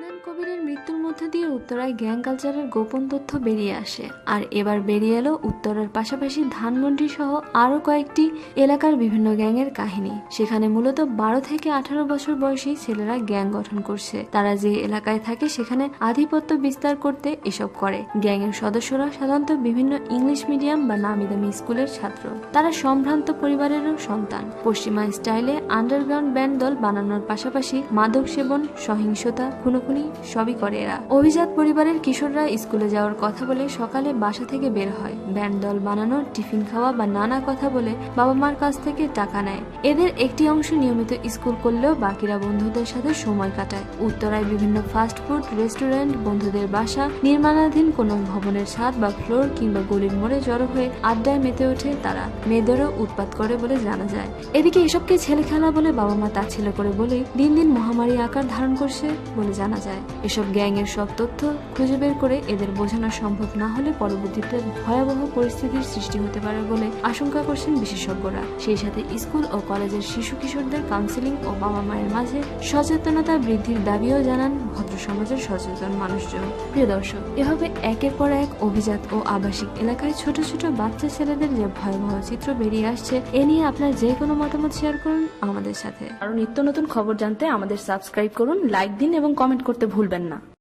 আদনান কবিরের মৃত্যুর মধ্যে দিয়ে উত্তরায় গ্যাং কালচারের গোপন তথ্য বেরিয়ে আসে। আর এবার বেরিয়ে এলো উত্তরার পাশাপাশি ধানমন্ডি সহ আরও কয়েকটি এলাকার বিভিন্ন গ্যাংয়ের কাহিনী। সেখানে মূলত বারো থেকে আঠারো বছর বয়সী ছেলেরা গ্যাং গঠন করছে। তারা যে এলাকায় থাকে সেখানে আধিপত্য বিস্তার করতে এসব করে। গ্যাংয়ের সদস্যরা সাধারণত বিভিন্ন ইংলিশ মিডিয়াম বা নামি দামি স্কুলের ছাত্র। তারা সম্ভ্রান্ত পরিবারেরও সন্তান। পশ্চিমা স্টাইলে আন্ডারগ্রাউন্ড ব্যান্ড দল বানানোর পাশাপাশি মাদক সেবন, সহিংসতা খুনোখুনি সবই করে এরা। অভিজাত পরিবারের কিশোররা স্কুলে যাওয়ার কথা বলে সকালে বাসা থেকে বের হয়। ব্যান্ড দল বানানো, টিফিন খাওয়া বা নানা কথা বলে বাবা মার কাছ থেকে টাকা নেয়। এদের একটি অংশ নিয়মিত স্কুল করলেও বাকিরা বন্ধুদের সাথে সময় কাটায়। উত্তরায় বিভিন্ন ফাস্ট ফুড রেস্টুরেন্ট, বন্ধুদের বাসা, নির্মাণাধীন কোনো ভবনের ছাদ বা ফ্লোর কিংবা গলির মোড়ে জড়ো হয়ে আড্ডায় মেতে ওঠে তারা। মেয়েদেরও উৎপাত করে বলে জানা যায়। এদিকে এসবকে ছেলে খেলা বলে বাবা মা তাচ্ছিল করে বলেই দিন দিন মহামারী আকার ধারণ করছে বলে জানা যায়। এসব গ্যাংয়ের সব তথ্য খুঁজে বের করে এদের বোঝানো সম্ভব না হলে পরবর্তীতে ভয়াবহ পরিস্থিতির সৃষ্টি হতে পারে বলে আশঙ্কা করছেন বিশেষজ্ঞরা। সেই সাথে স্কুল ও কলেজের শিশু কিশোরদের কাউন্সিলিং ও বাবা মায়ের মাঝে সচেতনতা বৃদ্ধির দাবিও জানান ভদ্র সমাজের সচেতন মানুষজন। প্রিয় দর্শক, এভাবে একের পর এক অভিজাত ও আবাসিক এলাকায় ছোট ছোট বাচ্চা ছেলেদের যে ভয়াবহ চিত্র বেরিয়ে আসছে, এ নিয়ে আপনার যে কোনো মতামত শেয়ার করুন আমাদের সাথে। আরও নিত্য নতুন খবর জানতে আমাদের সাবস্ক্রাইব করুন লাইক দিন এবং কমেন্ট করতে ভুলবেন না।